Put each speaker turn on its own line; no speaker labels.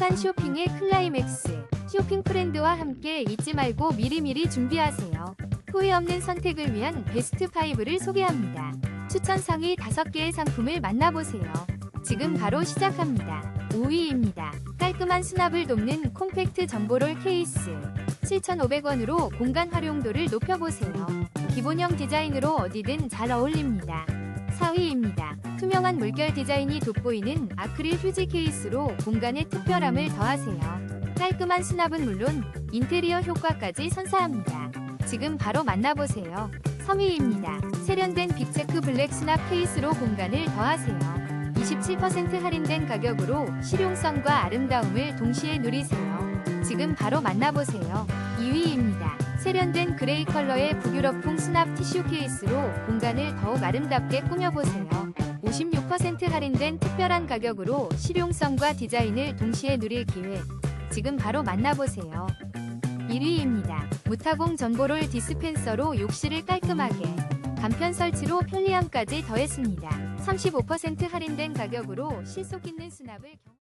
행복한 쇼핑의 클라이맥스. 쇼핑 프렌드와 함께 잊지 말고 미리미리 준비하세요. 후회 없는 선택을 위한 베스트 5를 소개합니다. 추천 상위 5개의 상품을 만나보세요. 지금 바로 시작합니다. 5위입니다. 깔끔한 수납을 돕는 콤팩트 점보롤 케이스. 7,500원으로 공간 활용도를 높여보세요. 기본형 디자인으로 어디든 잘 어울립니다. 4위입니다. 투명한 물결 디자인이 돋보이는 아크릴 휴지 케이스로 공간에 특별함을 더하세요. 깔끔한 수납은 물론 인테리어 효과까지 선사합니다. 지금 바로 만나보세요. 3위입니다. 세련된 빅체크 블랙 수납 케이스로 공간을 더하세요. 27% 할인된 가격으로 실용성과 아름다움을 동시에 누리세요. 지금 바로 만나보세요. 2위입니다. 세련된 그레이 컬러의 북유럽풍 수납 티슈 케이스로 공간을 더욱 아름답게 꾸며보세요. 56% 할인된 특별한 가격으로 실용성과 디자인을 동시에 누릴 기회. 지금 바로 만나보세요. 1위입니다. 무타공 전보롤 디스펜서로 욕실을 깔끔하게 간편 설치로 편리함까지 더했습니다. 35% 할인된 가격으로 실속 있는 수납을 경...